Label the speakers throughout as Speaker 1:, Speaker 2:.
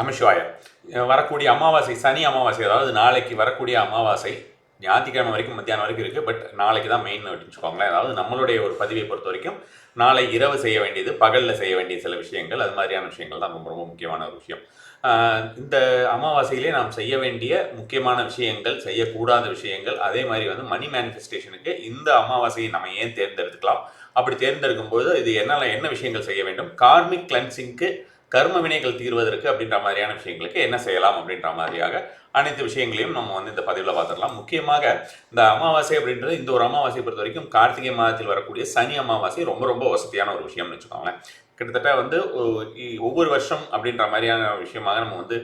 Speaker 1: நமசிவாய. வரக்கூடிய அமாவாசை சனி அமாவாசை அதாவது நாளைக்கு வரக்கூடிய அமாவாசை ஞாயிற்றுக்கிழமை வரைக்கும் மத்தியானம் வரைக்கும் இருக்குது பட் நாளைக்கு தான் மெயின் வச்சுக்கோங்களேன். அதாவது நம்மளுடைய ஒரு பதிவை பொறுத்த வரைக்கும் நாளை இரவு செய்ய வேண்டியது பகலில் செய்ய வேண்டிய சில விஷயங்கள் அது மாதிரியான விஷயங்கள் தான் ரொம்ப ரொம்ப முக்கியமான ஒரு விஷயம். இந்த அமாவாசையிலே நாம் செய்ய வேண்டிய முக்கியமான விஷயங்கள் செய்யக்கூடாத விஷயங்கள் அதே மாதிரி வந்து மணி மேனிஃபெஸ்டேஷனுக்கு இந்த அமாவாசையை நம்ம ஏன் தேர்ந்தெடுத்துக்கலாம்? அப்படி தேர்ந்தெடுக்கும்போது இது என்னால் என்ன விஷயங்கள் செய்ய வேண்டும்? கார்மிக் கிளன்சிங்க்கு கர்ம வினைகள் தீர்வதற்கு அப்படின்ற மாதிரியான விஷயங்களுக்கு என்ன செய்யலாம் அப்படின்ற மாதிரியாக அனைத்து விஷயங்களையும் நம்ம வந்து இந்த பதிவில் பார்த்துடலாம். முக்கியமாக இந்த அமாவாசை அப்படின்றது இந்த ஒரு அமாவாசையை பொறுத்த வரைக்கும் கார்த்திகை மாதத்தில் வரக்கூடிய சனி அமாவாசை ரொம்ப ரொம்ப வசதியான ஒரு விஷயம்னு வச்சுக்கோங்களேன். கிட்டத்தட்ட வந்து ஒவ்வொரு வருஷம் அப்படின்ற மாதிரியான விஷயமாக நம்ம வந்து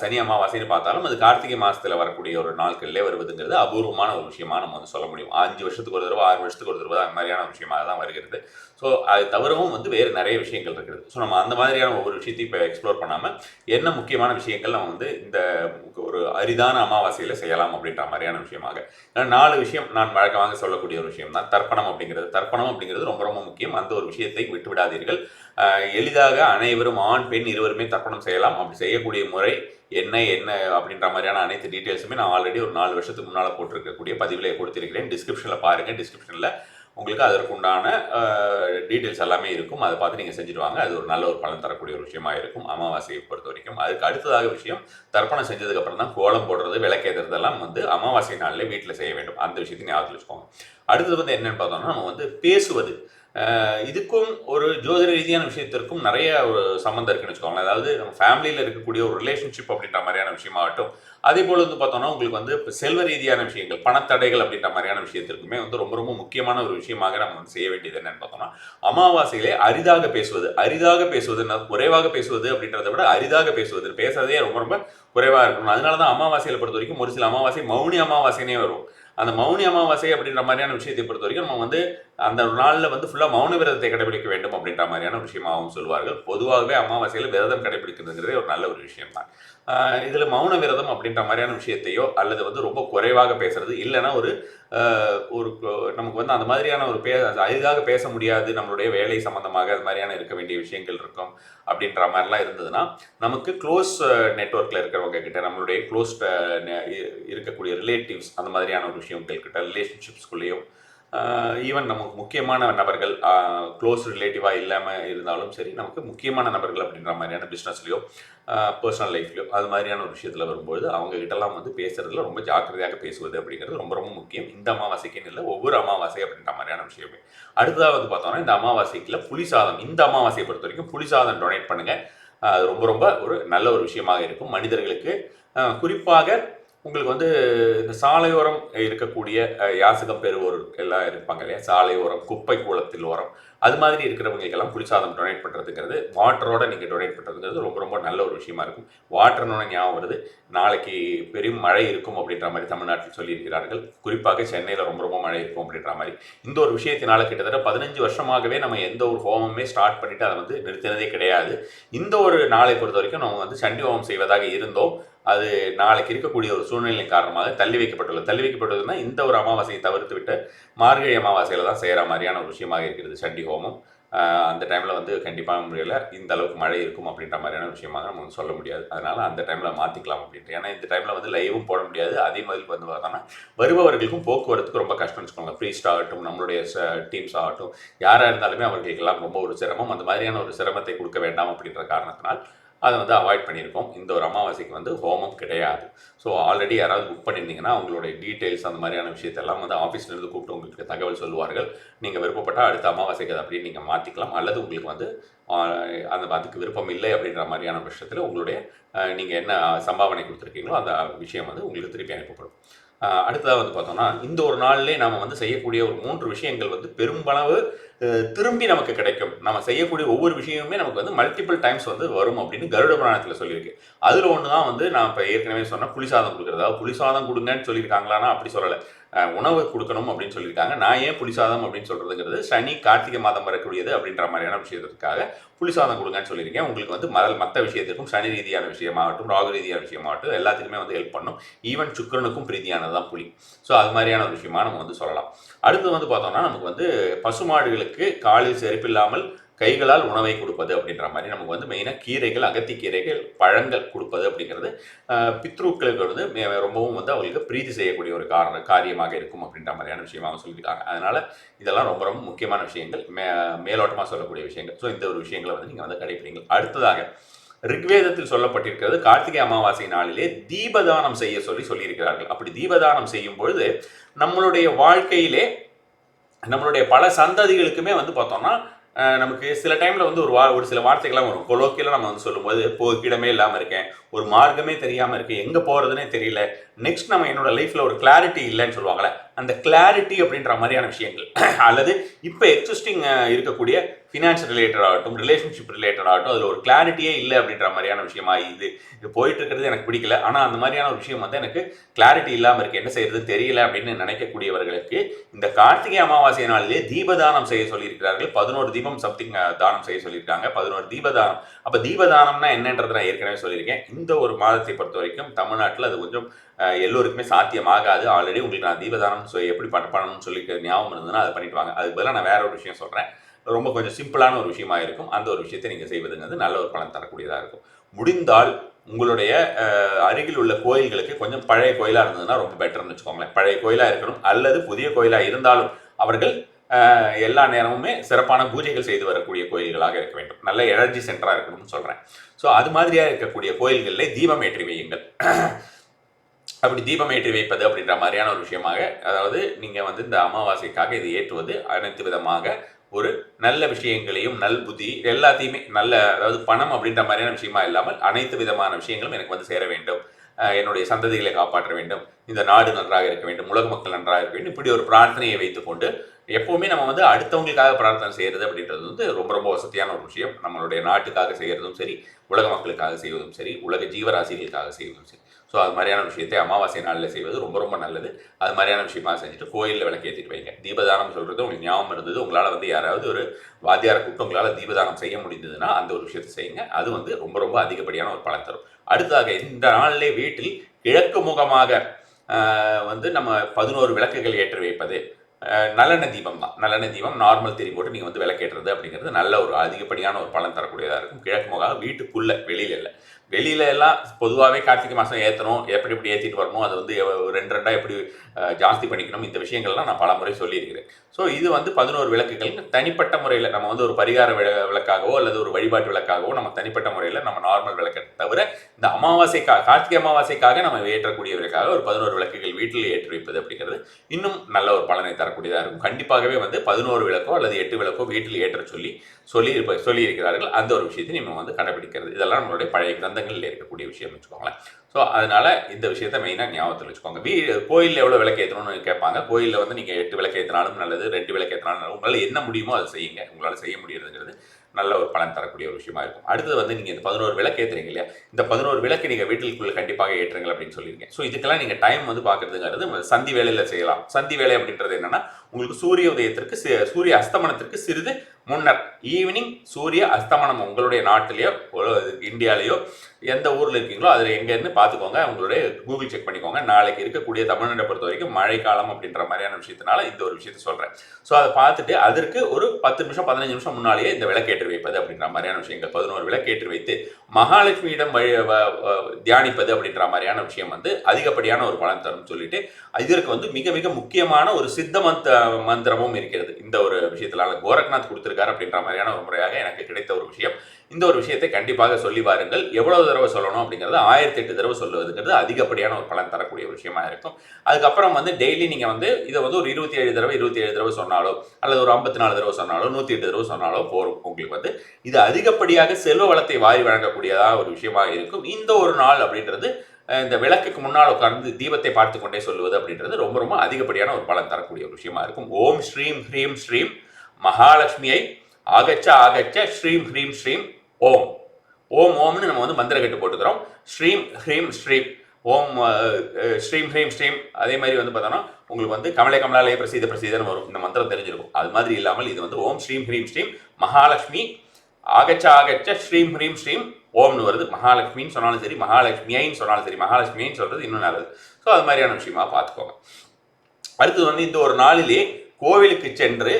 Speaker 1: சனி அமாவாசைன்னு பார்த்தாலும் அது கார்த்திகை மாதத்தில் வரக்கூடிய ஒரு நாட்கள்லேயே வருவதுங்கிறது அபூர்வமான ஒரு விஷயமா நம்ம வந்து சொல்ல முடியும். அஞ்சு வருஷத்துக்கு ஒரு தடவை ஆறு வருஷத்துக்கு ஒரு தடவை அந்த மாதிரியான விஷயமாக தான் வருகிறது. ஸோ அது தவிரவும் வந்து வேறு நிறைய விஷயங்கள் இருக்குது. ஸோ நம்ம அந்த மாதிரியான ஒவ்வொரு விஷயத்தையும் இப்போ எக்ஸ்ப்ளோர் பண்ணாமல் என்ன முக்கியமான விஷயங்கள் நம்ம வந்து இந்த ஒரு அரிதான அமாவாசையில் செய்யலாம் அப்படின்ற மாதிரியான விஷயமாக. நாலு விஷயம் நான் வழக்கமாக சொல்லக்கூடிய ஒரு விஷயம் தான் தர்ப்பணம் அப்படிங்கிறது தர்ப்பணம் அப்படிங்கிறது ரொம்ப ரொம்ப முக்கியம். அந்த ஒரு விஷயத்தை விட்டு விடாதீர்கள் எளிதாக அனைவரும் ஆண் பெண் இருவருமே தர்ப்பணம் செய்யலாம். அப்படி செய்யக்கூடிய முறை என்ன என்ன அப்படின்ற மாதிரியான அனைத்து டீட்டெயில்ஸுமே நான் ஆல்ரெடி ஒரு நாலு வருஷத்துக்கு முன்னால் போட்டிருக்கக்கூடிய பதிவில் கொடுத்திருக்கிறேன். டிஸ்கிரிப்ஷனில் பாருங்கள் டிஸ்கிரிப்ஷனில் உங்களுக்கு அதற்கு உண்டான டீட்டெயில்ஸ் எல்லாமே இருக்கும். அதை பார்த்து நீங்கள் செஞ்சுட்டு வாங்க. அது ஒரு நல்ல ஒரு பலன் தரக்கூடிய ஒரு விஷயமா இருக்கும். அமாவாசையை பொறுத்த வரைக்கும் அதுக்கு அடுத்ததாக விஷயம் தர்ப்பணம் செஞ்சதுக்கப்புறம் தான் கோலம் போடுறது விளக்கேற்றுறதெல்லாம் வந்து அமாவாசை நாளில் வீட்டில் செய்ய வேண்டும். அந்த விஷயத்தையும் ஞாபகத்தில் வச்சுக்கோங்க. அடுத்தது வந்து என்னென்னு பார்த்தோம்னா நம்ம வந்து பேசுவது. இதுக்கும் ஒரு ஜோதிட ரீதியான விஷயத்திற்கும் நிறைய ஒரு சம்மந்தம் இருக்குன்னு வச்சுக்கோங்களேன். அதாவது நம்ம ஃபேமிலியில் இருக்கக்கூடிய ஒரு ரிலேஷன்ஷிப் அப்படின்ற மாதிரியான விஷயமாகட்டும். அதே போல் வந்து பார்த்தோம்னா உங்களுக்கு வந்து இப்போ செல்வ ரீதியான விஷயங்கள் பணத்தடைகள் அப்படின்ற மாதிரியான விஷயத்திற்குமே வந்து ரொம்ப ரொம்ப முக்கியமான ஒரு விஷயமாக நம்ம வந்து செய்ய வேண்டியது என்னன்னு பார்த்தோம்னா அமாவாசையிலே அரிதாக பேசுவது. அரிதாக பேசுவதுன்னா குறைவாக பேசுவது அப்படின்றத விட அரிதாக பேசுவது. பேசுறதே ரொம்ப ரொம்ப குறைவாக இருக்கணும். அதனால தான் அமாவாசையில் பொறுத்த வரைக்கும் ஒரு சில அமாவாசை மௌனி அமாவாசைனே வரும். அந்த மௌனி அமாவாசை அப்படின்ற மாதிரியான விஷயத்தை பொறுத்த வரைக்கும் நம்ம வந்து அந்த நாளில் வந்து ஃபுல்லாக மௌன விரதத்தை கடைபிடிக்க வேண்டும் அப்படின்ற மாதிரியான விஷயமாகவும் சொல்வார்கள். பொதுவாகவே அமாவாசையில் விரதம் கடைபிடிக்கிறதுங்கிறதே ஒரு நல்ல ஒரு விஷயம் தான் இதில் மௌன விரதம் அப்படின்ற மாதிரியான விஷயத்தையோ அல்லது வந்து ரொம்ப குறைவாக பேசுறது இல்லைன்னா ஒரு ஒரு நமக்கு வந்து அந்த மாதிரியான ஒரு பே அரிதாக பேச முடியாது நம்மளுடைய வேலை சம்பந்தமாக அது மாதிரியான இருக்க வேண்டிய விஷயங்கள் இருக்கும் அப்படின்ற மாதிரிலாம் இருந்ததுன்னா நமக்கு க்ளோஸ் நெட்ஒர்க்கில் இருக்கிறவங்க கிட்ட நம்மளுடைய க்ளோஸ் இருக்கக்கூடிய ரிலேட்டிவ்ஸ் அந்த மாதிரியான ஒரு விஷயங்கள் கிட்ட ரிலேஷன்ஷிப்ஸ்குள்ளேயும் ஈவன் நமக்கு முக்கியமான நபர்கள் க்ளோஸ் ரிலேட்டிவாக இல்லாமல் இருந்தாலும் சரி நமக்கு முக்கியமான நபர்கள் அப்படின்ற மாதிரியான பிஸ்னஸ்லையோ பர்சனல் லைஃப்லையோ அது மாதிரியான ஒரு விஷயத்தில் வரும்பொழுது அவங்ககிட்டலாம் வந்து பேசுகிறதுல ரொம்ப ஜாக்கிரதையாக பேசுவது அப்படிங்கிறது ரொம்ப ரொம்ப முக்கியம். இந்த அமாவாசைக்குன்னு இல்லை ஒவ்வொரு அமாவாசை அப்படின்ற மாதிரியான விஷயமே. அடுத்ததாக வந்து பார்த்தோம்னா இந்த அமாவாசைக்குள்ள புளிசாதம் இந்த அமாவாசையை பொறுத்த வரைக்கும் புளிசாதம் டொனேட் பண்ணுங்கள் அது ரொம்ப ரொம்ப ஒரு நல்ல ஒரு விஷயமாக இருக்கும். மனிதர்களுக்கு குறிப்பாக உங்களுக்கு வந்து இந்த சாலையோரம் இருக்கக்கூடிய யாசகம் பெறுவோர் எல்லாம் இருப்பாங்க இல்லையா? சாலையோரம் குப்பை கூளத்தில் ஓரம். அது மாதிரி இருக்கிறவங்களுக்கெல்லாம் குளிர்சாதம் டொனேட் பண்ணுறதுங்கிறது வாட்டரோட நீங்கள் டொனேட் பண்ணுறதுங்கிறது ரொம்ப ரொம்ப நல்ல ஒரு விஷயமா இருக்கும். வாட்டர்னோட ஞாபகம் வருது. நாளைக்கு பெரும் மழை இருக்கும் அப்படின்ற மாதிரி தமிழ்நாட்டில் சொல்லியிருக்கிறார்கள். குறிப்பாக சென்னையில் ரொம்ப ரொம்ப மழை இருக்கும் அப்படின்ற மாதிரி. இந்த ஒரு விஷயத்தினால கிட்டத்தட்ட பதினஞ்சு வருஷமாகவே நம்ம எந்த ஒரு ஹோமமே ஸ்டார்ட் பண்ணிட்டு அதை வந்து நிறுத்தினதே கிடையாது. இந்த ஒரு நாளை பொறுத்த வரைக்கும் நம்ம வந்து சண்டி ஹோமம் செய்வதாக இருந்தோம். அது நாளைக்கு இருக்கக்கூடிய ஒரு சூழ்நிலை காரணமாக தள்ளி வைக்கப்பட்டுள்ளது. தள்ளி வைக்கப்பட்டுள்ளதுன்னா இந்த ஒரு அமாவாசையை தவிர்த்து விட்டு மார்கழி அமாவாசையில் தான் செய்கிற மாதிரியான ஒரு விஷயமாக இருக்கிறது சண்டி ஹோமம். அந்த டைமில் வந்து கண்டிப்பாக முறையில் இந்த அளவுக்கு மழை இருக்கும் அப்படின்ற மாதிரியான விஷயமாக நம்ம வந்து சொல்ல முடியாது. அதனால் அந்த டைமில் மாற்றிக்கலாம் அப்படின்ட்டு. ஏன்னா இந்த டைமில் வந்து லைவும் போட முடியாது. அதே மாதிரி வந்து பார்த்தோம்னா வருபவர்களுக்கும் போக்குவரத்துக்கு ரொம்ப கஷ்டம்னு வச்சுக்கோங்க ஃப்ரீஸ்ட் ஆகட்டும் நம்மளுடைய டீம்ஸ் ஆகட்டும் யாராக இருந்தாலுமே அவர்களுக்கெல்லாம் ரொம்ப ஒரு சிரமம். அந்த மாதிரியான ஒரு சிரமத்தை கொடுக்க வேண்டாம் அப்படின்ற காரணத்தினால் அதை வந்து அவாய்ட் பண்ணியிருக்கோம். இந்த ஒரு அமாவாசைக்கு வந்து ஹோமம் கிடையாது. ஸோ ஆல்ரெடி யாராவது புக் பண்ணியிருந்தீங்கன்னா உங்களுடைய டீட்டெயில்ஸ் அந்த மாதிரியான விஷயத்தெல்லாம் வந்து ஆஃபீஸ்லேருந்து கூப்பிட்டு உங்களுக்கு தகவல் சொல்லுவார்கள். நீங்கள் விருப்பப்பட்டால் அடுத்த அமாவாசைக்கு அதை அப்படியே நீங்கள் மாற்றிக்கலாம் அல்லது உங்களுக்கு வந்து அந்த அதுக்கு விருப்பம் இல்லை அப்படின்ற மாதிரியான பட்சத்தில் உங்களுடைய நீங்கள் என்ன சம்பாவனை கொடுத்துருக்கீங்களோ அந்த விஷயம் வந்து உங்களுக்கு திருப்பி அனுப்பப்படும். அடுத்ததாக வந்து பார்த்தோம்னா இந்த ஒரு நாள்லேயே நாம் வந்து செய்யக்கூடிய ஒரு மூன்று விஷயங்கள் வந்து பெரும்பளவு திரும்பி நமக்கு கிடைக்கும். நம்ம செய்யக்கூடிய ஒவ்வொரு விஷயமுமே நமக்கு வந்து மல்டிபிள் டைம்ஸ் வந்து வரும் அப்படின்னு கருட புராணத்தில் சொல்லியிருக்கு. அதில் ஒன்று தான் வந்து நான் இப்போ ஏற்கனவே சொன்னால் புளிசாதம் கொடுக்குறது. அதாவது புளிசாதம் கொடுங்கன்னு சொல்லியிருக்காங்களான்னா அப்படி சொல்லலை. உணவு கொடுக்கணும் அப்படின்னு சொல்லியிருக்காங்க. நான் ஏன் புளிசாதம் அப்படின்னு சொல்கிறதுங்கிறது சனி கார்த்திகை மாதம் வரக்கூடியது அப்படின்ற மாதிரியான விஷயத்திற்காக புளிசாதம் கொடுங்கன்னு சொல்லியிருக்கேன். உங்களுக்கு வந்து மதல் மற்ற விஷயத்திற்கும் சனி ரீதியான விஷயமாகட்டும் ராகு ரீதியான விஷயமாகட்டும் எல்லாத்துக்குமே வந்து ஹெல்ப் பண்ணும். ஈவன் சுக்கரனுக்கும் பிரீதியானது தான் புளி. ஸோ அது மாதிரியான ஒரு விஷயமா நம்ம வந்து சொல்லலாம். அடுத்து வந்து பார்த்தோம்னா நமக்கு வந்து பசுமாடுகளுக்கு காலில் செருப்பில்லாமல் கைகளால் உணவை கொடுப்பது அப்படின்ற மாதிரி நமக்கு வந்து மெயினாக கீரைகள் அகத்தி கீரைகள் பழங்கள் கொடுப்பது அப்படிங்கிறது பித்ருக்களுக்கு வந்து ரொம்பவும் வந்து அவங்களுக்கு பிரீதி செய்யக்கூடிய ஒரு காரண காரியமாக இருக்கும் அப்படின்ற மாதிரியான விஷயமாக சொல்லியிருக்காங்க அதனால இதெல்லாம் ரொம்ப ரொம்ப முக்கியமான விஷயங்கள். மே மேலோட்டமாக சொல்லக்கூடிய விஷயங்கள். ஸோ இந்த ஒரு விஷயங்களை வந்து நீங்கள் வந்து கடைபிடிங்கள் அடுத்ததாக ரிக்வேதத்தில் சொல்லப்பட்டிருக்கிறது கார்த்திகை அமாவாசை நாளிலே தீபதானம் செய்ய சொல்லி சொல்லியிருக்கிறார்கள். அப்படி தீபதானம் செய்யும் பொழுது நம்மளுடைய வாழ்க்கையிலே நம்மளுடைய பல சந்ததிகளுக்குமே வந்து பார்த்தோம்னா நமக்கு சில டைமில் வந்து ஒரு வா ஒரு சில வார்த்தைகள்லாம் வரும். கொலோக்கியில் நம்ம வந்து சொல்லும்போது போக்கிடமே இல்லாமல் இருக்கேன். ஒரு மார்க்கமே தெரியாமல் இருக்கேன் எங்கே போகிறதுனே தெரியல. நெக்ஸ்ட் நம்ம என்னோட லைஃப்பில் ஒரு கிளாரிட்டி இல்லைன்னு சொல்லுவாங்களே அந்த கிளாரிட்டி அப்படின்ற மாதிரியான விஷயங்கள். அல்லது இப்போ எக்ஸிஸ்டிங் இருக்கக்கூடிய ஃபினான்ஸ் ரிலேட்டட் ஆகட்டும் ரிலேஷன்ஷிப் ரிலேட்டட் ஆகட்டும் அதில் ஒரு கிளாரிட்டியே இல்லை அப்படின்ற மாதிரியான விஷயமா இது. இது போயிட்டு இருக்கிறது எனக்கு பிடிக்கல. ஆனால் அந்த மாதிரியான ஒரு விஷயம் வந்து எனக்கு கிளாரிட்டி இல்லாமல் இருக்கு. என்ன செய்யறது தெரியல அப்படின்னு நினைக்கக்கூடியவர்களுக்கு இந்த கார்த்திகை அமாவாசை நாளிலே தீபதானம் செய்ய சொல்லியிருக்கிறார்கள். பதினோரு தீபம் சம்திங் தானம் செய்ய சொல்லியிருக்காங்க. பதினோரு தீபதானம். அப்போ தீபதானம்னா என்னன்றதை நான் ஏற்கனவே சொல்லியிருக்கேன். இந்த ஒரு மாதத்தை பொறுத்த வரைக்கும் தமிழ்நாட்டில் அது கொஞ்சம் எல்லோருக்குமே சாத்தியமாகாது. ஆல்ரெடி உங்களுக்கு நான் தீபதானம் எப்படி பண்ண பண்ணணும்னு சொல்லி ஞாபகம் இருந்ததுன்னா அதை பண்ணிட்டு வாங்க. அதுக்கு பதிலாக நான் வேற ஒரு விஷயம் சொல்கிறேன் ரொம்ப கொஞ்சம் சிம்பிளான ஒரு விஷயமா இருக்கும். அந்த ஒரு விஷயத்தை நீங்கள் செய்வதுங்கிறது நல்ல ஒரு பலன் தரக்கூடியதாக இருக்கும். முடிந்தால் உங்களுடைய அருகில் உள்ள கோயில்களுக்கு கொஞ்சம் பழைய கோயிலாக இருந்ததுன்னா ரொம்ப பெட்டர்னு வச்சுக்கோங்களேன். பழைய கோயிலாக இருக்கணும். அல்லது புதிய கோயிலாக இருந்தாலும் அவர்கள் எல்லா நேரமுமே சிறப்பான பூஜைகள் செய்து வரக்கூடிய கோயில்களாக இருக்க வேண்டும். நல்ல எனர்ஜி சென்டராக இருக்கணும்னு சொல்கிறேன் ஸோ அது மாதிரியாக இருக்கக்கூடிய கோயில்களில் தீபம் ஏற்றி வையுங்கள். அப்படி தீபம் ஏற்றி வைப்பது அப்படின்ற மாதிரியான ஒரு விஷயமாக அதாவது நீங்கள் வந்து இந்த அமாவாசைக்காக இது ஏற்றுவது அனைத்து விதமாக ஒரு நல்ல விஷயங்களையும் நல் புத்தி எல்லாத்தையுமே நல்ல அதாவது பணம் அப்படின்ற மாதிரியான விஷயமா இல்லாமல் அனைத்து விதமான விஷயங்களும் எனக்கு வந்து சேர வேண்டும். என்னுடைய சந்ததிகளை காப்பாற்ற வேண்டும். இந்த நாடு நன்றாக இருக்க வேண்டும். உலக மக்கள் நன்றாக இருக்க வேண்டும். இப்படி ஒரு பிரார்த்தனையை வைத்துக்கொண்டு எப்போவுமே நம்ம வந்து அடுத்தவங்களுக்காக பிரார்த்தனை செய்கிறது அப்படின்றது வந்து ரொம்ப ரொம்ப வசதியான ஒரு விஷயம். நம்மளுடைய நாட்டுக்காக செய்கிறதும் சரி உலக மக்களுக்காக செய்வதும் சரி உலக ஜீவராசிகளுக்காக செய்வதும் சரி. ஸோ அது மாதிரியான விஷயத்தை அமாவாசை நாளில் செய்வது ரொம்ப ரொம்ப நல்லது. அது மாதிரியான விஷயமா செஞ்சுட்டு கோயிலில் விளக்கேற்றிட்டு வைங்க. தீபதானம் சொல்கிறது உங்களுக்கு ஞாபகம் இருந்தது. உங்களால் வந்து யாராவது ஒரு வாத்தியாரை கூப்பிட்டு உங்களால் தீபதானம் செய்ய முடிந்ததுன்னா அந்த ஒரு விஷயத்தை செய்யுங்க. அது வந்து ரொம்ப ரொம்ப அதிகப்படியான ஒரு பலன் தரும். அடுத்ததாக இந்த நாளிலே வீட்டில் கிழக்கு முகமாக வந்து நம்ம பதினோரு விளக்குகள் ஏற்றி வைப்பது ஆஹ், தீபம் தான். நல்லெண்ணெய் தீபம் நார்மல் திரி போட்டு நீங்கள் வந்து விளக்கேற்றுறது அப்படிங்கிறது நல்ல ஒரு அதிகப்படியான ஒரு பலன் தரக்கூடியதாக இருக்கும். கிழக்கு முகாக வீட்டுக்குள்ளே வெளியில் இல்லை. வெளியில எல்லாம் பொதுவாகவே கார்த்திகை மாதம் ஏற்றணும் எப்படி எப்படி ஏற்றிட்டு வரணும். அது வந்து ரெண்டு ரெண்டாக எப்படி ஜாஸ்தி பண்ணிக்கணும். இந்த விஷயங்கள்லாம் நான் பல முறை சொல்லியிருக்கிறேன். ஸோ இது வந்து பதினோரு விளக்குகள். தனிப்பட்ட முறையில் நம்ம வந்து ஒரு பரிகார விள- விளக்காகவோ அல்லது ஒரு வழிபாட்டு விளக்காகவோ நம்ம தனிப்பட்ட முறையில் நம்ம நார்மல் விளக்கை தவிர இந்த அமாவாசைக்காக கார்த்திகை அமாவாசைக்காக நம்ம ஏற்றக்கூடிய விளக்காக ஒரு பதினோரு விளக்குகள் வீட்டில் ஏற்றி வைப்பது அப்படிங்கிறது இன்னும் நல்ல ஒரு பலனை தரக்கூடியதாக இருக்கும். கண்டிப்பாகவே வந்து பதினோரு விளக்கோ அல்லது எட்டு விளக்கோ வீட்டில் ஏற்ற சொல்லி சொல்லியிருப்ப சொல்லியிருக்கிறார்கள். அந்த ஒரு விஷயத்தை நம்ம வந்து கடைபிடிக்கிறது இதெல்லாம் நம்மளுடைய பழைய கிரந்தங்களில் இருக்கக்கூடிய விஷயம் வச்சுக்கோங்களேன். ஸோ அதனால் இந்த விஷயத்தை மெயினாக ஞாபகத்தில் வச்சுக்கோங்க. வீ கோயிலில் எவ்வளோ விளக்கு ஏற்றணும்னு கேட்பாங்க. கோயிலில் வந்து நீங்கள் எட்டு விளக்கு ஏற்றினாலும் நல்லது ரெண்டு விளக்கு ஏற்றினாலும் உங்களால் என்ன முடியுமோ அதை செய்யுங்க. உங்களால் செய்ய முடியுதுங்கிறது நல்ல ஒரு பலன் தரக்கூடிய ஒரு விஷயமா இருக்கும். அடுத்தது வந்து நீங்கள் இந்த பதினோரு விளக்கு ஏற்றுறீங்க இல்லையா? இந்த பதினோரு விளக்கு நீங்கள் வீட்டிற்குள்ள கண்டிப்பாக ஏற்றுங்கள் அப்படின்னு சொல்லியிருக்கேன் ஸோ இதுக்கெல்லாம் நீங்கள் டைம் வந்து பார்க்குறதுங்கிறது சந்தி வேலையில் செய்யலாம். சந்தி வேலை அப்படின்றது என்னென்னா உங்களுக்கு சூரிய உதயத்திற்கு சூரிய அஸ்தமனத்திற்கு சிறிது முன்னர் ஈவினிங் சூரிய அஸ்தமனம் உங்களுடைய நாட்டிலேயோ இந்தியாலேயோ எந்த ஊரில் இருக்கீங்களோ அதில் எங்கேருந்து பார்த்துக்கோங்க. உங்களுடைய கூகுள் செக் பண்ணிக்கோங்க. நாளைக்கு இருக்கக்கூடிய தமிழ்நாட்டை பொறுத்த வரைக்கும் மழைக்காலம் அப்படின்ற மாதிரியான விஷயத்தினால இந்த ஒரு விஷயத்தை சொல்கிறேன் ஸோ அதை பார்த்துட்டு அதற்கு ஒரு பத்து நிமிஷம் பதினஞ்சு நிமிஷம் முன்னாலேயே இந்த விளக்கேற்றி வைப்பது அப்படின்ற மாதிரியான விஷயங்கள். பதினோரு விளக்கேற்றி வைத்து மகாலட்சுமியிடம் வழி தியானிப்பது அப்படின்ற மாதிரியான விஷயம் வந்து அதிகப்படியான ஒரு பலன் தரும் சொல்லிட்டு இதற்கு வந்து மிக மிக முக்கியமான ஒரு சித்த மந்த மந்திரமும் இருக்கிறது. இந்த ஒரு விஷயத்தினால கோரக்நாத் கொடுத்துருக்காரு அப்படின்ற மாதிரியான ஒரு முறையாக எனக்கு கிடைத்த ஒரு விஷயம். இந்த ஒரு விஷயத்தை கண்டிப்பாக சொல்லி பாருங்கள் எவ்வளவு தடவை சொல்லணும் அப்படிங்கிறது ஆயிரத்தி எட்டு தடவை சொல்லுவதுங்கிறது அதிகப்படியான ஒரு பலன் தரக்கூடிய ஒரு விஷயமா இருக்கும். அதுக்கப்புறம் வந்து டெய்லி நீங்க வந்து இதை வந்து ஒரு இருபத்தி ஏழு தடவை இருபத்தி ஏழு தடவை சொன்னாலோ அல்லது ஒரு ஐம்பத்தி நாலு தடவை சொன்னாலோ நூத்தி எட்டு தடவை சொன்னாலோ போரும் உங்களுக்கு வந்து. இது அதிகப்படியாக செல்வ வளத்தை வாரி வழங்கக்கூடியதாக ஒரு விஷயமா இருக்கும். இந்த ஒரு நாள் அப்படின்றது இந்த விளக்குக்கு முன்னால் உட்கார்ந்து தீபத்தை பார்த்து கொண்டே சொல்லுவது அப்படின்றது ரொம்ப ரொம்ப அதிகப்படியான ஒரு பலன் தரக்கூடிய ஒரு விஷயமா இருக்கும். ஓம் ஸ்ரீம் ஹ்ரீம் ஸ்ரீம் மகாலட்சுமியை ஆகச்ச ஆகச்ச ஸ்ரீம் ஹ்ரீம் ஸ்ரீம் ஓம். ஓம் ஓம்னு நம்ம வந்து மந்திர கட்டு போட்டுக்கிறோம். ஸ்ரீம் ஹ்ரீம் ஸ்ரீம். ஓம் ஸ்ரீம் ஹ்ரீம் ஸ்ரீம். அதே மாதிரி வந்து பார்த்தோம்னா உங்களுக்கு வந்து கமலை கமலாலய பிரசீத பிரசீதன்னு வரும். இந்த மந்திரம் தெரிஞ்சிருக்கும். அது மாதிரி இல்லாமல் இது வந்து ஓம் ஸ்ரீம் ஹ்ரீம் ஸ்ரீம். மகாலட்சுமி ஆகச்ச ஆகச்ச ஸ்ரீம் ஹ்ரீம் ஸ்ரீம். ஓம்னு வருது. மகாலட்சுமின்னு சொன்னாலும் சரி மகாலட்சுமியைன்னு சொன்னாலும் சரி மகாலட்சுமியைன்னு சொல்கிறது இன்னும் நல்லது. ஸோ அது மாதிரியான விஷயமா பார்த்துக்கோங்க. அடுத்தது வந்து இந்த ஒரு நாளிலே கோவிலுக்கு சென்று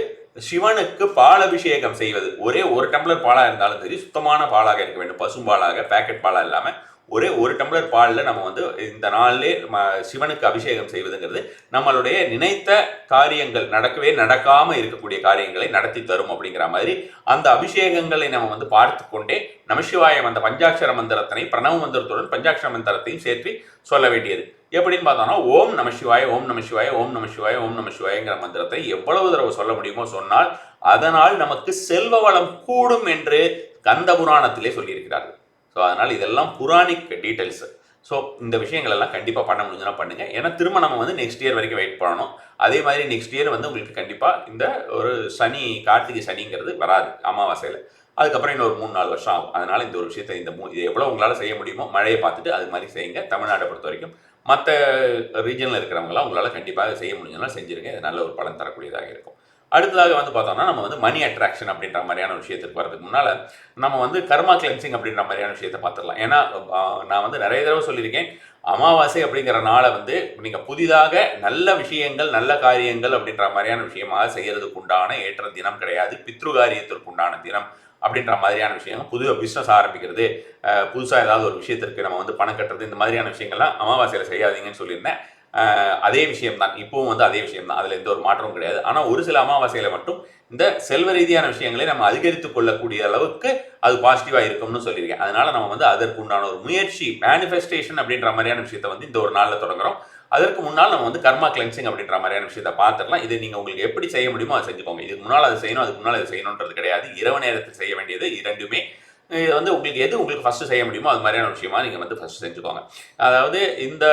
Speaker 1: சிவனுக்கு பால் அபிஷேகம் செய்வது. ஒரே ஒரு டம்ளர் பாலாக இருந்தாலும் சரி சுத்தமான பாலாக இருக்க வேண்டும். பசும்பாலாக பேக்கெட் பாலாக இல்லாமல் ஒரே ஒரு டம்ளர் பாலில் நம்ம வந்து இந்த நாளிலே ம- சிவனுக்கு அபிஷேகம் செய்வதுங்கிறது நம்மளுடைய நினைத்த காரியங்கள் நடக்கவே நடக்காமல் இருக்கக்கூடிய காரியங்களை நடத்தி தரும் அப்படிங்கிற மாதிரி அந்த அபிஷேகங்களை நம்ம வந்து பார்த்து கொண்டே நமசிவாயம் அந்த பஞ்சாட்சர மந்திரத்தினை பிரணவ மந்திரத்துடன் பஞ்சாட்சர மந்திரத்தையும் சேர்த்து சொல்ல வேண்டியது. எப்படின்னு பார்த்தோம்னா ஓம் நமசிவாய ஓம் நமசிவாய ஓம் நமசிவாய ஓம் நமசிவாயங்கிற மந்திரத்தை எவ்வளவு தடவை சொல்ல முடியுமோ சொன்னால் அதனால் நமக்கு செல்வ வளம் கூடும் என்று கந்த புராணத்திலே சொல்லியிருக்கிறார்கள். ஸோ அதனால் இதெல்லாம் புராணிக் டீட்டெயில்ஸ் ஸோ இந்த விஷயங்கள் எல்லாம் கண்டிப்பாக பண்ண முடிஞ்சுன்னா பண்ணுங்க. ஏன்னா திரும்ப நம்ம வந்து நெக்ஸ்ட் இயர் வரைக்கும் வெயிட் பண்ணணும். அதே மாதிரி நெக்ஸ்ட் இயர் வந்து உங்களுக்கு கண்டிப்பாக இந்த ஒரு சனி கார்த்திகை சனிங்கிறது வராது அமாவாசையில். அதுக்கப்புறம் இன்னொரு மூணு நாலு வருஷம் ஆகும். அதனால இந்த ஒரு விஷயத்தை இந்த மூ இது எவ்வளோ உங்களால் செய்ய முடியுமோ மழையை பார்த்துட்டு அது மாதிரி செய்யுங்க. தமிழ்நாட்டை பொறுத்த வரைக்கும் மற்ற ரீஜனில் இருக்கிறவங்களாம் உங்களால் கண்டிப்பாக செய்ய முடிஞ்சதுனால செஞ்சுருங்க. இது நல்ல ஒரு பலன் தரக்கூடியதாக இருக்கும். அடுத்ததாக வந்து பார்த்தோம்னா நம்ம வந்து மணி அட்ராக்ஷன் அப்படின்ற மாதிரியான விஷயத்துக்கு வரதுக்கு முன்னால் நம்ம வந்து கர்மா கிளென்சிங் அப்படின்ற மாதிரியான விஷயத்தை பார்த்துடலாம். ஏன்னா நான் வந்து நிறைய தடவை சொல்லியிருக்கேன் அமாவாசை அப்படிங்கிற நாளை வந்து நீங்கள் புதிதாக நல்ல விஷயங்கள் நல்ல காரியங்கள் அப்படின்ற மாதிரியான விஷயமாக செய்கிறதுக்கு உண்டான ஏற்ற தினம் கிடையாது. பித்ருகாரியத்திற்கு உண்டான தினம். அப்படின்ற மாதிரியான விஷயம் புது பிஸ்னஸ் ஆரம்பிக்கிறது புதுசாக ஏதாவது ஒரு விஷயத்திற்கு நம்ம வந்து பணம் கட்டுறது இந்த மாதிரியான விஷயங்கள்லாம் அமாவாசையில் செய்யாதீங்கன்னு சொல்லியிருந்தேன். அதே விஷயம் தான் இப்பவும் வந்து அதே விஷயம் தான் அதில் எந்த ஒரு மாற்றமும் கிடையாது. ஆனால் ஒரு சில அமாவாசையில் மட்டும் இந்த செல்வ ரீதியான விஷயங்களை நம்ம அதிகரித்து கொள்ளக்கூடிய அளவுக்கு அது பாசிட்டிவாக இருக்கும்னு சொல்லியிருக்கேன். அதனால நம்ம வந்து அதற்கு உண்டான ஒரு முயற்சி மேனிஃபெஸ்டேஷன் அப்படின்ற மாதிரியான விஷயத்தை வந்து இந்த ஒரு நாளில் தொடங்குறோம். அதற்கு முன்னால் நம்ம வந்து கர்மா கிளென்சிங் அப்படின்ற மாதிரியான விஷயத்தை பார்த்துடலாம். இது நீங்கள் உங்களுக்கு எப்படி செய்ய முடியுமோ அதை செஞ்சுக்கோங்க. இதுக்கு முன்னால் அதை செய்யணும் அதுக்கு முன்னால் அதை செய்யணுன்றது கிடையாது. இரவு நேரத்தில் செய்ய வேண்டியது இரண்டுமே. இது வந்து உங்களுக்கு எது உங்களுக்கு ஃபஸ்ட்டு செய்ய முடியுமோ அது மாதிரியான விஷயமா நீங்கள் வந்து ஃபஸ்ட்டு செஞ்சுக்கோங்க. அதாவது இந்த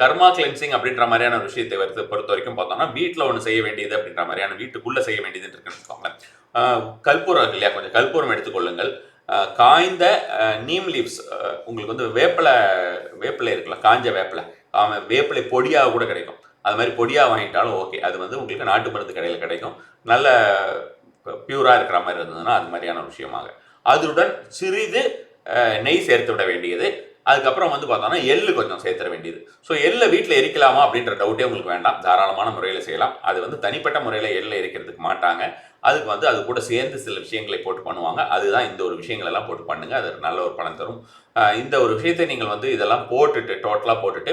Speaker 1: கர்மா கிளென்சிங் அப்படின்ற மாதிரியான ஒரு விஷயத்தை வருது பொறுத்த வரைக்கும் பார்த்தோம்னா வீட்டில் ஒன்று செய்ய வேண்டியது அப்படின்ற மாதிரியான வீட்டுக்குள்ளே செய்ய வேண்டியதுன்னு இருக்குன்னு வச்சுக்கோங்களேன் கற்பூரம் இருக்கு இல்லையா? கொஞ்சம் கற்பூரம் எடுத்துக்கொள்ளுங்கள் காய்ந்த நீம் லீவ்ஸ் உங்களுக்கு வந்து வேப்பிலை வேப்பிலை இருக்குல்ல காஞ்ச வேப்பிலை. ஆமாம் வேப்பிலை பொடியாக கூட கிடைக்கும். அது மாதிரி பொடியாக வாங்கிட்டாலும் ஓகே. அது வந்து உங்களுக்கு நாட்டு மருந்து கடையில் கிடைக்கும். நல்ல பியூராக இருக்கிற மாதிரி இருந்ததுன்னா அது மாதிரியான விஷயமாக. அதனுடன் சிறிது நெய் சேர்த்து விட வேண்டியது. அதுக்கப்புறம் வந்து பார்த்தோம்னா எள்ளு கொஞ்சம் சேர்த்துட வேண்டியது. ஸோ எள்ளை வீட்டில் எரிக்கலாமா அப்படின்ற டவுட்டே உங்களுக்கு வேண்டாம். தாராளமான முறையில் செய்யலாம். அது வந்து தனிப்பட்ட முறையில் எள்ளை எரிக்கிறதுக்கு மாட்டாங்க. அதுக்கு வந்து அது கூட சேர்ந்து சில விஷயங்களை போட்டு பண்ணுவாங்க. அதுதான் இந்த ஒரு விஷயங்கள் எல்லாம் போட்டு பண்ணுங்கள் அது நல்ல ஒரு பலன் தரும். இந்த ஒரு விஷயத்தை நீங்கள் வந்து இதெல்லாம் போட்டுட்டு டோட்டலாக போட்டுட்டு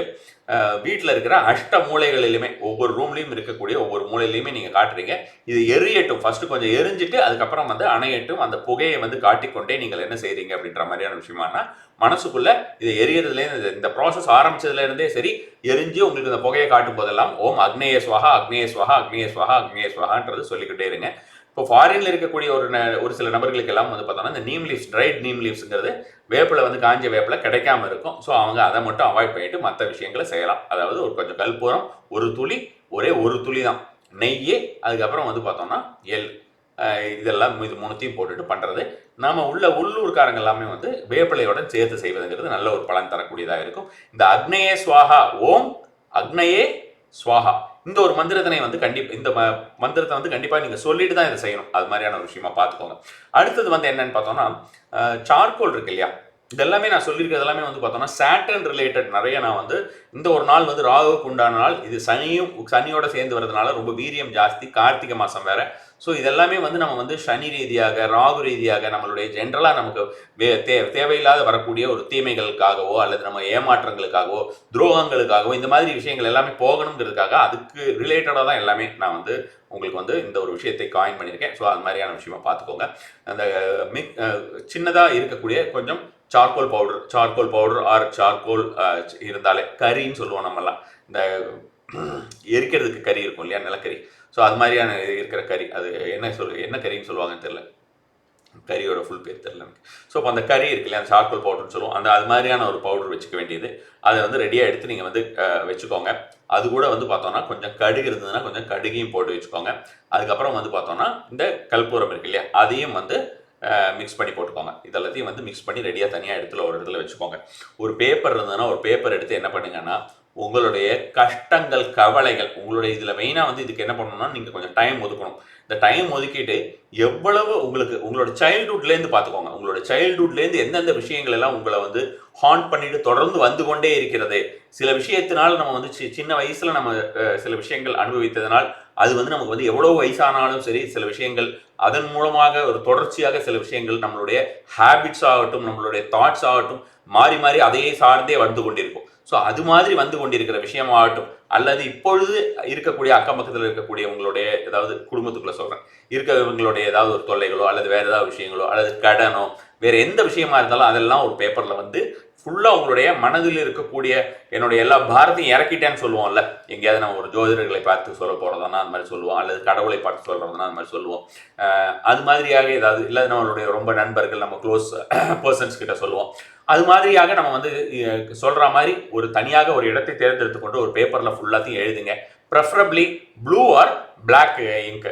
Speaker 1: வீட்டில் இருக்கிற அஷ்ட மூலைகளிலுமே ஒவ்வொரு ரூம்லேயும் இருக்கக்கூடிய ஒவ்வொரு மூலையிலையுமே நீங்கள் காட்டுறீங்க. இது எரியட்டும். ஃபர்ஸ்ட் கொஞ்சம் எரிஞ்சிட்டு அதுக்கப்புறம் வந்து அணையட்டும். அந்த புகையை வந்து காட்டிக்கொண்டே நீங்கள் என்ன செய்கிறீங்க அப்படின்ற மாதிரியான விஷயமானா மனசுக்குள்ளே இது எரியறதுலேருந்து இந்த ப்ராசஸ் ஆரம்பிச்சதுலேருந்தே சரி எரிஞ்சு உங்களுக்கு இந்த புகையை காட்டும் போதெல்லாம் ஓம் அக்னேய ஸ்வஹா அக்னேய ஸ்வஹா அக்னேய அக்னேய சொல்லிக்கிட்டே இருங்க. இப்போ ஃபாரின்ல இருக்கக்கூடிய ஒரு ந- ஒரு சில நபர்களுக்கு எல்லாம் வந்து பார்த்தோம்னா இந்த நீம் லீவ்ஸ் ட்ரைட் நீம் லீவ்ஸுங்கிறது வேப்பில் வந்து காஞ்ச வேப்பில் கிடைக்காம இருக்கும். ஸோ அவங்க அதை மட்டும் அவாய்ட் பண்ணிட்டு மற்ற விஷயங்களை செய்யலாம். அதாவது ஒரு கொஞ்சம் கல்பூரம் ஒரு துளி ஒரே ஒரு துளி தான் நெய்யே அதுக்கப்புறம் வந்து பார்த்தோம்னா எல் இதெல்லாம் இது மூணுத்தையும் போட்டுட்டு பண்ணுறது நாம் உள்ள உள்ளூர்காரங்க எல்லாமே வந்து வேப்பிலையோட சேர்த்து செய்வதுங்கிறது நல்ல ஒரு பலன் தரக்கூடியதாக இருக்கும். இந்த அக்னேயே ஸ்வாஹா ஓம் அக்னயே ஸ்வாஹா. இந்த ஒரு மந்திரத்தினை வந்து கண்டிப்பாக இந்த ம- மந்திரத்தை வந்து கண்டிப்பாக நீங்கள் சொல்லிட்டு தான் இதை செய்யணும். அது மாதிரியான ஒரு விஷயமா பார்த்துக்கோங்க. அடுத்தது வந்து என்னன்னு பார்த்தோம்னா சார்கோல் இருக்கு இல்லையா? இதெல்லாமே நான் சொல்லியிருக்கிறது எல்லாமே வந்து பார்த்தோம்னா சேட்டன் ரிலேட்டட் நிறைய நான் வந்து இந்த ஒரு நாள் வந்து ராகுவுக்கு உண்டான நாள். இது சனியும் சனியோட சேர்ந்து வரதுனால ரொம்ப வீரியம் ஜாஸ்தி கார்த்திகை மாதம் வேற. ஸோ இதெல்லாமே வந்து நம்ம வந்து சனி ரீதியாக ராகு ரீதியாக நம்மளுடைய ஜென்ரலாக நமக்கு வே தே தேவையில்லாத வரக்கூடிய ஒரு தீமைகளுக்காகவோ அல்லது நம்ம ஏமாற்றங்களுக்காகவோ துரோகங்களுக்காகவோ இந்த மாதிரி விஷயங்கள் எல்லாமே போகணுங்கிறதுக்காக அதுக்கு ரிலேட்டடாக தான் எல்லாமே நான் வந்து உங்களுக்கு வந்து இந்த ஒரு விஷயத்தை காயின் பண்ணியிருக்கேன். ஸோ அது மாதிரியான விஷயமா பார்த்துக்கோங்க. அந்த மிக் சின்னதாக இருக்கக்கூடிய கொஞ்சம் charcoal powder charcoal powder or charcoal இருந்தாலே கறின்னு சொல்லுவோம் நம்மலாம் இந்த எரிக்கிறதுக்கு கறி இருக்கும் இல்லையா நிலக்கறி ஸோ அது மாதிரியான இருக்கிற கறி. அது என்ன சொல் என்ன கறின்னு சொல்லுவாங்கன்னு தெரியல. கறியோட ஃபுல் பேர் தெரியல எனக்கு. ஸோ அப்போ அந்த கறி இருக்கு இல்லையா அந்த சார்கோல் பவுடர்னு சொல்லுவோம். அந்த அது மாதிரியான ஒரு பவுடர் வச்சுக்க வேண்டியது. அதை வந்து ரெடியாக எடுத்து நீங்கள் வந்து வச்சுக்கோங்க. அது கூட வந்து பார்த்தோம்னா கொஞ்சம் கடுகு இருந்ததுன்னா கொஞ்சம் கடுகையும் போட்டு வச்சுக்கோங்க. அதுக்கப்புறம் வந்து பார்த்தோம்னா இந்த கல்பூரம் இருக்கு இல்லையா அதையும் வந்து மிக்ஸ் பண்ணி போட்டுக்கோங்க. இதெல்லாத்தையும் வந்து மிக்ஸ் பண்ணி ரெடியாக தனியாக இடத்துல ஒரு இடத்துல வச்சுக்கோங்க. ஒரு பேப்பர் இருந்ததுன்னா ஒரு பேப்பர் எடுத்து என்ன பண்ணுங்கன்னா உங்களுடைய கஷ்டங்கள் கவலைகள் உங்களுடைய இதில் மெயினாக வந்து இதுக்கு என்ன பண்ணணும்னா நீங்கள் கொஞ்சம் டைம் ஒதுக்கணும். இந்த டைம் ஒதுக்கிட்டு எவ்வளவு உங்களுக்கு உங்களோட சைல்டுஹுட்லேருந்து பார்த்துக்கோங்க உங்களோட சைல்டுஹுட்லேருந்து எந்தெந்த விஷயங்கள் எல்லாம் உங்களை வந்து ஹாண்ட் பண்ணிட்டு தொடர்ந்து வந்து கொண்டே இருக்கிறது. சில விஷயத்தினால் நம்ம வந்து சி- சின்ன வயசில் நம்ம சில விஷயங்கள் அனுபவித்ததனால் அது வந்து நமக்கு வந்து எவ்வளோ வயசானாலும் சரி சில விஷயங்கள் அதன் மூலமாக ஒரு தொடர்ச்சியாக சில விஷயங்கள் நம்மளுடைய ஹேபிட்ஸ் ஆகட்டும் நம்மளுடைய தாட்ஸ் ஆகட்டும் மாறி மாறி அதையே சார்ந்தே வந்து கொண்டிருக்கும். ஸோ அது மாதிரி வந்து கொண்டிருக்கிற விஷயமாகட்டும் அல்லது இப்பொழுது இருக்கக்கூடிய அக்கம் பக்கத்தில் இருக்கக்கூடிய உங்களுடைய ஏதாவது குடும்பத்துக்குள்ளே சொல்கிறேன் இருக்கிறவங்களுடைய ஏதாவது ஒரு தொல்லைகளோ அல்லது வேறு ஏதாவது விஷயங்களோ அல்லது கடனோ வேறு எந்த விஷயமா இருந்தாலும் அதெல்லாம் ஒரு பேப்பரில் வந்து ஃபுல்லாக உங்களுடைய மனதில் இருக்கக்கூடிய என்னுடைய எல்லா பாரத்தையும் இறக்கிட்டேன்னு சொல்லுவோம்ல. எங்கேயாவது நம்ம ஒரு ஜோதிடர்களை பார்த்து சொல்ல போகிறதுனா அந்த மாதிரி சொல்லுவோம். அல்லது கடவுளை பார்த்து சொல்கிறதுனா அந்த மாதிரி சொல்லுவோம். அது மாதிரியாக ஏதாவது இல்லை நம்மளுடைய ரொம்ப நண்பர்கள் நம்ம க்ளோஸ் பர்சன்ஸ் கிட்ட சொல்லுவோம். அது மாதிரியாக நம்ம வந்து சொல்கிற மாதிரி ஒரு தனியாக ஒரு இடத்தை தேர்ந்தெடுத்து கொண்டு ஒரு பேப்பரில் ஃபுல்லாத்தையும் எழுதுங்க. Preferably blue or black ink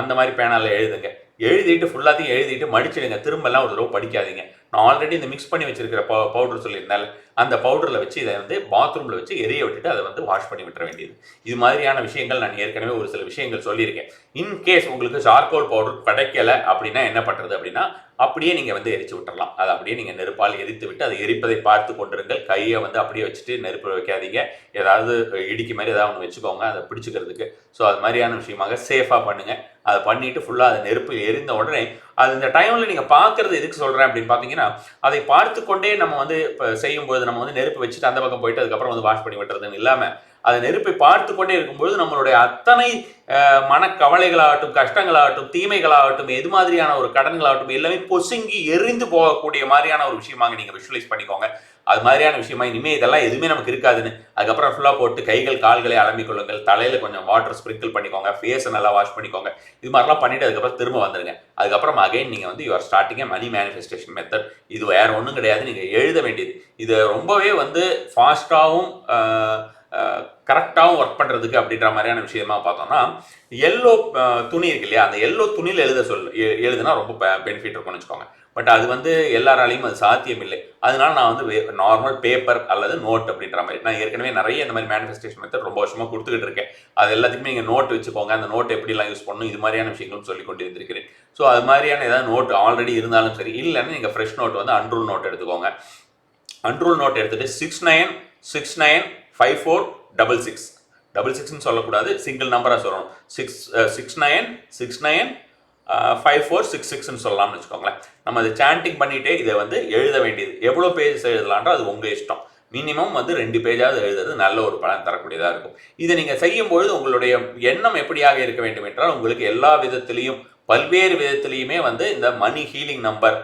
Speaker 1: அந்த மாதிரி பேனால எழுதுங்க. எழுதிட்டு ஃபுல்லாத்தையும் எழுதிட்டு மடிச்சிடுங்க. திரும்பலாம் ஒரு தடவை படிக்காதீங்க. நான் ஆல்ரெடி இந்த மிக்ஸ் பண்ணி வச்சிருக்கிற பவுடர் சொல்லியிருந்தால அந்த பவுடரில் வச்சு இதை வந்து பாத்ரூமில் வச்சு எரிய விட்டுட்டு அதை வந்து வாஷ் பண்ணி விட்டுற வேண்டியது. இது மாதிரியான விஷயங்கள் நான் ஏற்கனவே ஒரு சில விஷயங்கள் சொல்லியிருக்கேன். இன்கேஸ் உங்களுக்கு சார்கோல் பவுடர் கிடைக்கல அப்படின்னா என்ன பண்ணுறது அப்படின்னா அப்படியே நீங்கள் வந்து எரிச்சு விட்டுறலாம். அதை அப்படியே நீங்கள் நெருப்பால் எரித்து விட்டு அதை எரிப்பதை பார்த்து கொண்டிருங்கள். கையை வந்து அப்படியே வச்சுட்டு நெருப்பு வைக்காதீங்க. ஏதாவது இடிக்கு மாதிரி ஏதாவது ஒன்று வச்சுக்கோங்க. அதை பிடிச்சிக்கிறதுக்கு. ஸோ அது மாதிரியான விஷயமாக சேஃபாக பண்ணுங்கள் அதை பண்ணிட்டு ஃபுல்லாக அதை நெருப்பு எரிந்த உடனே அது இந்த டைமில் நீங்கள் பார்க்கறது எதுக்கு சொல்கிறேன் அப்படின்னு பார்த்தீங்கன்னா அதை பார்த்து கொண்டே நம்ம வந்து இப்போ செய்யும்போது நம்ம வந்து நெருப்பு வச்சுட்டு அந்த பக்கம் போயிட்டு அதுக்கப்புறம் வந்து வாஷ் பண்ணி விட்டுறதுன்னு இல்லாமல் அந்த நெருப்பை பார்த்து கொண்டே இருக்கும்பொழுது நம்மளுடைய அத்தனை மனக்கவலைகளாகட்டும் கஷ்டங்களாகட்டும் தீமைகளாகட்டும் எது மாதிரியான ஒரு கடன்களாகட்டும் எல்லாமே பொசுங்கி எரிந்து போகக்கூடிய மாதிரியான ஒரு விஷயமாக நீங்கள் விஷுவலைஸ் பண்ணிக்கோங்க. அது மாதிரியான விஷயமா இனிமேல் இதெல்லாம் எதுவுமே நமக்கு இருக்காதுன்னு. அதுக்கப்புறம் ஃபுல்லாக போட்டு கைகள் கால்களை அலம்பிக்கொள்ளுங்கள் தலையில் கொஞ்சம் வாட்டர் ஸ்ப்ரிங்கிள் பண்ணிக்கோங்க. ஃபேஸை நல்லா வாஷ் பண்ணிக்கோங்க. இது மாதிரிலாம் பண்ணிட்டு அதுக்கப்புறம் திரும்ப வந்துருங்க. அதுக்கப்புறம் அகைன் நீங்கள் வந்து your starting money manifestation method இது வேறு ஒன்றும் கிடையாது. நீங்கள் எழுத வேண்டியது. இது ரொம்பவே வந்து ஃபாஸ்ட்டாகவும் கரெக்டாகவும் ஒர்க் பண்ணுறதுக்கு அப்படின்ற மாதிரியான விஷயமா பார்த்தோம்னா எல்லோ துணி இருக்கு இல்லையா? அந்த எல்லோ துணியில் எழுத சொல் எ- எழுதுனா ரொம்ப பெனிஃபிட் இருக்கும்னு வச்சுக்கோங்க. பட் அது வந்து எல்லாராலையும் அது சாத்தியம் இல்லை. அதனால நான் வந்து நார்மல் பேப்பர் அல்லது நோட் அப்படின்ற மாதிரி நான் ஏற்கனவே நிறைய இந்த மாதிரி மேனிஃபெஸ்டேஷன் மெத்தட் ரொம்ப வருஷமாக கொடுத்துக்கிட்டு இருக்கேன். அது எல்லாத்துக்குமே நீங்கள் நோட் வச்சுக்கோங்க. அந்த நோட் எப்படிலாம் யூஸ் பண்ணணும் இது மாதிரியான விஷயங்களும் சொல்லி கொண்டு இருந்திருக்கிறேன் ஸோ அது மாதிரியான ஏதாவது நோட் ஆல்ரெடி இருந்தாலும் சரி இல்லைன்னா நீங்கள் ஃப்ரெஷ் நோட் வந்து அன்ரூல் நோட் எடுத்துக்கோங்க. அன்ரூல் நோட் எடுத்துகிட்டு six nine six nine five four double six double சிக்ஸ்னு சொல்லக்கூடாது சிங்கிள் நம்பராக சொல்லணும். Six six nine six nine five four six சிக்ஸ்னு சொல்லலாம்னு வச்சுக்கோங்களேன். நம்ம அதை சாண்டிங் பண்ணிகிட்டே இதை வந்து எழுத வேண்டியது. எவ்வளோ பேஜஸ் எழுதலான்றோ அது உங்கள் இஷ்டம். மினிமம் வந்து ரெண்டு பேஜாவது எழுதுறது நல்ல ஒரு பலன் தரக்கூடியதாக இருக்கும். இதை நீங்கள் செய்யும்பொழுது உங்களுடைய எண்ணம் எப்படியாக இருக்க வேண்டும் என்றால் உங்களுக்கு எல்லா விதத்திலையும் பல்வேறு விதத்திலையுமே வந்து இந்த money healing number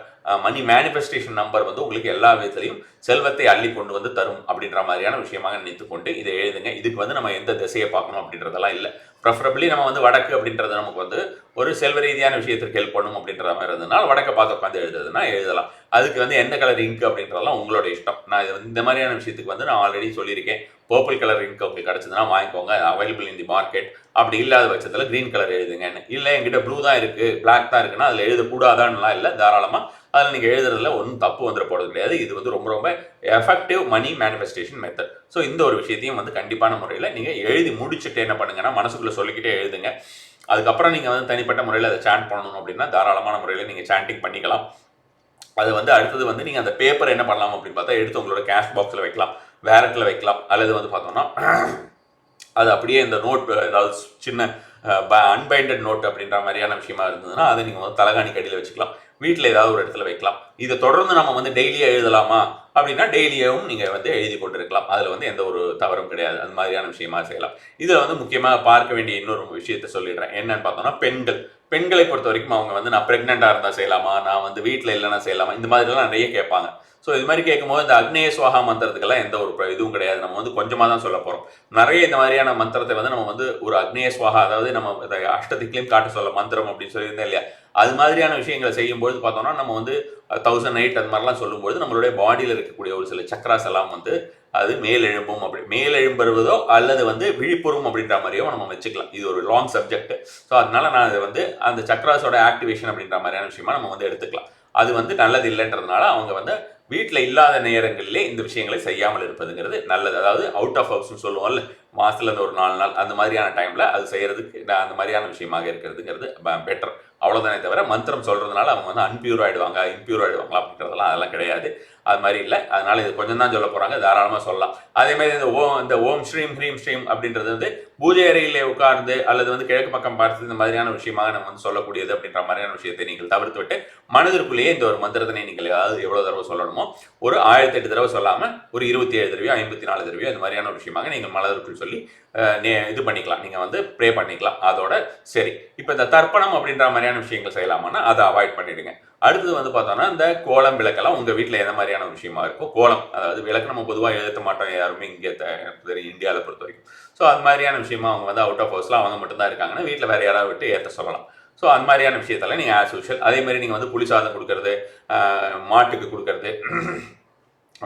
Speaker 1: money manifestation number வந்து உங்களுக்கு எல்லா விதத்திலையும் செல்வத்தை அள்ளி கொண்டு வந்து தரும் அப்படின்ற மாதிரியான விஷயமாக நினைத்து கொண்டு இதை எழுதுங்க. இதுக்கு வந்து நம்ம எந்த திசையை பார்க்கணும் அப்படின்றதெல்லாம் இல்லை. ப்ரெஃபரபிளி நம்ம வந்து வடக்கு அப்படின்றது நமக்கு வந்து ஒரு செல்வ ரீதியான விஷயத்திற்கு ஹெல்ப் பண்ணும் அப்படின்ற மாதிரி இருந்ததுனால வடக்கை பார்த்து உட்காந்து எழுதுறதுனா எழுதலாம். அதுக்கு வந்து எந்த கலர் இங்க் அப்படின்றதெல்லாம் உங்களோட இஷ்டம். நான் இது இந்த மாதிரியான விஷயத்துக்கு வந்து நான் ஆல்ரெடி சொல்லியிருக்கேன். பர்பிள் கலர் இங்க் உங்களுக்கு கிடச்சதுன்னா வாங்கிக்கோங்க. அவைலபிள் இன் தி மார்க்கெட் அப்படி இல்லாத பட்சத்தில் க்ரீன் கலர் எழுதுங்கன்னு இல்லை என்கிட்ட ப்ளூ தான் இருக்குது பிளாக் தான் இருக்குன்னா அதில் எழுதக்கூடாதான்லாம் இல்லை. தாராளமாக அதில் நீங்கள் எழுதுறதுல ஒன்றும் தப்பு வந்துட போகிறது கிடையாது. இது வந்து ரொம்ப ரொம்ப effective money manifestation method so இந்த ஒரு விஷயத்தையும் வந்து கண்டிப்பான முறையில் நீங்கள் எழுதி முடிச்சுட்டு என்ன பண்ணுங்கன்னா மனசுக்குள்ளே சொல்லிக்கிட்டே எழுதுங்க. அதுக்கப்புறம் நீங்கள் வந்து தனிப்பட்ட முறையில் அதை சாண்ட் பண்ணணும் அப்படின்னா தாராளமான முறையில் நீங்கள் சாண்டிங் பண்ணிக்கலாம். அது வந்து அடுத்தது வந்து நீங்கள் அந்த பேப்பர் என்ன பண்ணலாம் அப்படின்னு பார்த்தா எடுத்து உங்களோட கேஷ் பாக்ஸில் வைக்கலாம். வேலட்டில் வைக்கலாம். அல்லது வந்து பார்த்தோம்னா அது அப்படியே இந்த நோட் ஏதாவது சின்ன அன்பைண்டட் நோட் அப்படின்ற மாதிரியான விஷயமா இருந்ததுன்னா அதை நீங்கள் வந்து தலகாணி கடியில் வச்சுக்கலாம். வீட்டில் ஏதாவது ஒரு இடத்துல வைக்கலாம். இதை தொடர்ந்து நம்ம வந்து டெய்லியே எழுதலாமா? அப்படின்னா டெய்லியும் நீங்கள் வந்து எழுதி கொண்டிருக்கலாம் அதில் வந்து எந்த ஒரு தவறும் கிடையாது. அந்த மாதிரியான விஷயமா செய்யலாம். இதில் வந்து முக்கியமாக பார்க்க வேண்டிய இன்னொரு விஷயத்தை சொல்லிடுறேன். என்னன்னு பார்த்தோம்னா பெண்கள். பெண்களை பொறுத்த வரைக்கும் அவங்க வந்து நான் ப்ரெக்னெண்ட்டாக இருந்தால் செய்யலாமா? நான் வந்து வீட்டில் இல்லைன்னா செய்யலாமா? இந்த மாதிரிலாம் நிறைய கேட்பாங்க. ஸோ இது மாதிரி கேட்கும்போது இந்த அக்னேய சுவாகா மந்திரத்துக்கெல்லாம் எந்த ஒரு இதுவும் கிடையாது. நம்ம வந்து கொஞ்சமாக தான் சொல்ல போகிறோம் நிறைய இந்த மாதிரியான மந்திரத்தை வந்து நம்ம வந்து ஒரு அக்னேய சுவாகா அதாவது நம்ம இந்த காட்ட சொல்ல மந்திரம் அப்படின்னு சொல்லியிருந்தேன் இல்லையா? அது மாதிரியான விஷயங்களை செய்யும்போது பார்த்தோம்னா நம்ம வந்து தௌசண்ட் எயிட் அது மாதிரிலாம் சொல்லும்போது நம்மளுடைய பாடியில் இருக்கக்கூடிய ஒரு சில சக்கராஸ் எல்லாம் வந்து அது மேலெழும்பும் அப்படி மேலெழும்புறதோ அல்லது வந்து விழிப்புறும் அப்படின்ற மாதிரியோ நம்ம வச்சுக்கலாம். இது ஒரு லாங் சப்ஜெக்ட் ஸோ அதனால நான் அதை வந்து அந்த சக்கராஸோட ஆக்டிவேஷன் அப்படின்ற மாதிரியான விஷயமா நம்ம வந்து எடுத்துக்கலாம். அது வந்து நல்லது இல்லைன்றதுனால அவங்க வந்து வீட்டில் இல்லாத நேரங்களிலே இந்த விஷயங்களை செய்யாமல் இருப்பதுங்கிறது நல்லது. அதாவது அவுட் ஆஃப் ஹவுஸ்னு சொல்லுவோம்ல மாதத்தில் அந்த ஒரு நாலு நாள் அந்த மாதிரியான டைமில் அது செய்கிறதுக்கு அந்த மாதிரியான விஷயமாக இருக்கிறதுங்கிறது பெட்டர் அவ்வளோதானே தவிர மந்திரம் சொல்கிறதுனால அவங்க வந்து அன்பியூர் ஆகிடுவாங்க இம்பியூர் ஆகிடுவாங்களா அப்படின்றதெல்லாம் அதெல்லாம் கிடையாது. அது மாதிரி இல்லை. அதனால இது கொஞ்சம் தான் சொல்ல போகிறாங்க தாராளமாக சொல்லலாம். அதே மாதிரி இந்த ஓம் இந்த ஓம் ஸ்ரீம் ஹ்ரீம் ஸ்ரீம் அப்படின்றது வந்து பூஜை அறையிலே உட்கார்ந்து அல்லது வந்து கிழக்கு பக்கம் பார்த்து இந்த மாதிரியான விஷயமாக நம்ம வந்து சொல்லக்கூடியது அப்படின்ற மாதிரியான விஷயத்தை நீங்கள் தவிர்த்து விட்டு மனதிற்குள்ளேயே இந்த ஒரு மந்திரத்தினை நீங்கள் ஏதாவது எவ்வளோ தடவை சொல்லணுமோ ஒரு ஆயிரத்தி எட்டு தடவை சொல்லாமல் ஒரு இருபத்தி ஏழு தடவையோ ஐம்பத்தி நாலு தடவையோ இந்த மாதிரியான ஒரு விஷயமாக நீங்கள் மனதிற்குள் சொல்லி இது பண்ணிக்கலாம். நீங்கள் வந்து ப்ரே பண்ணிக்கலாம். அதோட சரி. இப்போ இந்த தர்ப்பணம் அப்படின்ற மாதிரியான விஷயங்கள் செய்யலாமான்னா அதை அவாய்ட் பண்ணிடுங்க. அடுத்தது வந்து பார்த்தோன்னா இந்த கோலம் விளக்கெல்லாம் உங்கள் வீட்டில் எந்த மாதிரியான விஷயமா இருக்கோ கோலம். அதாவது விளக்கு நம்ம பொதுவாக எழுத மாட்டோம் யாருமே இங்கே தெரியும் இந்தியாவில் பொறுத்த வரைக்கும் ஸோ அது மாதிரியான விஷயமா அவங்க வந்து அவுட் ஆஃப் ஹவுஸில் அவங்க மட்டும்தான் இருக்காங்கன்னா வீட்டில் வேறு யாராவது விட்டு ஏற்ற சொல்லலாம். ஸோ அந்த மாதிரியான விஷயத்தெல்லாம் நீங்கள் ஆஸ் யூஷுவல் அதே மாதிரி நீங்கள் வந்து புளி சாதம் கொடுக்கறது மாட்டுக்கு கொடுக்கறது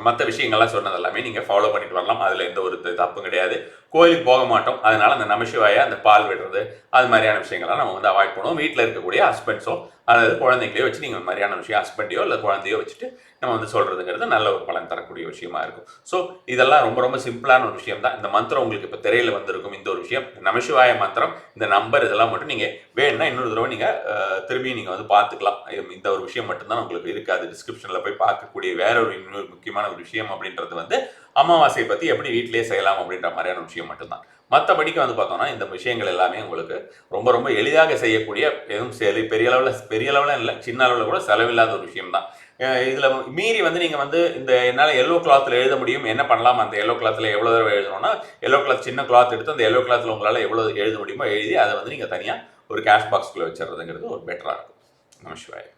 Speaker 1: மற்ற விஷயங்கள்லாம் சொன்னது எல்லாமே நீங்கள் ஃபாலோ பண்ணிட்டு வரலாம். அதில் எந்த ஒரு தப்பும் கிடையாது. கோயிலுக்கு போக மாட்டோம். அதனால அந்த நமசிவாயை அந்த பால் விடுறது அது மாதிரியான விஷயங்கள்லாம் நம்ம வந்து அவாய்ட் பண்ணுவோம். வீட்டில் இருக்கக்கூடிய ஹஸ்பண்ட்ஸோ அதாவது குழந்தைங்களையோ வச்சு நீங்கள் மாதிரியான விஷயம் ஹஸ்பண்டையோ இல்லை குழந்தையோ வச்சுட்டு நம்ம வந்து சொல்கிறதுங்கிறது நல்ல ஒரு பலன் தரக்கூடிய விஷயமா இருக்கும். ஸோ இதெல்லாம் ரொம்ப ரொம்ப சிம்பிளான ஒரு விஷயம் தான். இந்த மந்திரம் உங்களுக்கு இப்போ திரையில் வந்திருக்கும் இந்த ஒரு விஷயம். நமசிவாய மந்திரம் இந்த நம்பர் இதெல்லாம் மட்டும் நீங்கள் வேணும்னா இன்னொரு தடவை நீங்கள் திரும்பி நீங்கள் வந்து பார்த்துக்கலாம். இந்த ஒரு விஷயம் மட்டும்தான் உங்களுக்கு இருக்காது. டிஸ்கிரிப்ஷனில் போய் பார்க்கக்கூடிய வேற ஒரு இன்னொரு முக்கியமான ஒரு விஷயம் அப்படின்றது வந்து அமாவாசையை பற்றி எப்படி வீட்டிலேயே செய்யலாம் அப்படின்ற மாதிரியான விஷயம் மட்டும்தான். மற்றபடிக்கு வந்து பார்த்தோம்னா இந்த விஷயங்கள் எல்லாமே உங்களுக்கு ரொம்ப ரொம்ப எளிதாக செய்யக்கூடிய எதுவும் சரி பெரிய அளவில் பெரிய அளவில் இல்லை சின்ன அளவில் கூட செலவில்லாத ஒரு விஷயம் தான் இதில் மீறி வந்து நீங்கள் வந்து இந்த என்னால் எல்லோ கிளாத்தில் எழுத முடியும். என்ன பண்ணலாம்? அந்த எல்லோ கிளாத்தில் எவ்வளோ தடவை எழுதணும்னா எல்லோ கிளாத் சின்ன கிளாத் எடுத்து அந்த எல்லோ கிளாத்தில் உங்களால் எவ்வளோ எழுத முடியுமோ எழுதி அதை வந்து நீங்கள் தனியாக ஒரு கேஷ் பாக்ஸ்குள்ளே வச்சிடுறதுங்கிறது ஒரு பெட்டராக இருக்கும். நமசிவாய்